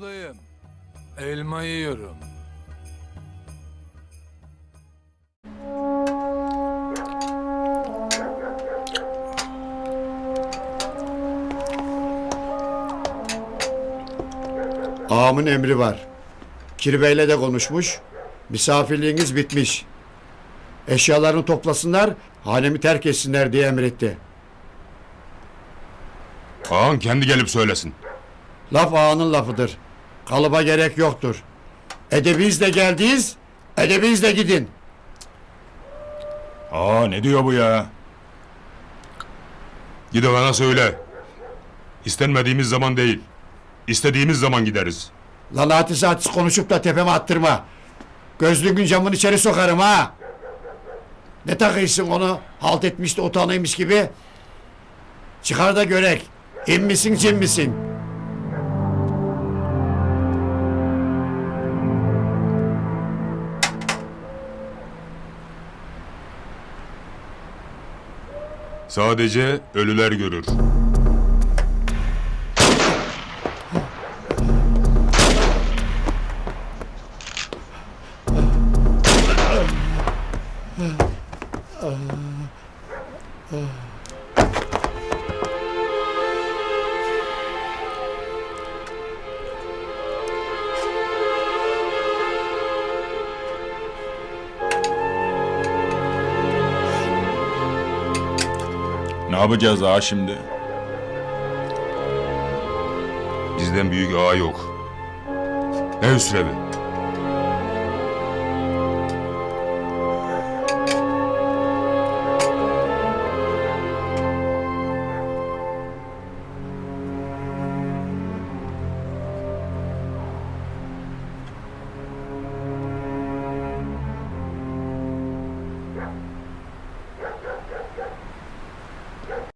buradayım. Elma yiyorum. Ağamın emri var. Kirbeyle de konuşmuş. Misafirliğiniz bitmiş. Eşyalarını toplasınlar, hanemi terk etsinler diye emretti. Ağan kendi gelip söylesin. Laf ağanın lafıdır. Kalıba gerek yoktur. Edebinizle geldiyiz, edebinizle gidin. Aa ne diyor bu ya? Gid bana söyle. İstenmediğimiz zaman değil. istediğimiz zaman gideriz. Lan artist konuşup da tepeme attırma. Gözlüğün camını içeri sokarım ha. Ne takıyorsun onu halt etmiş de utanıymış gibi. Çıkar da görek. İn misin cin misin? Sadece ölüler görür. Ne yapacağız ağa şimdi? Bizden büyük ağa yok. Ne Hüsrevi?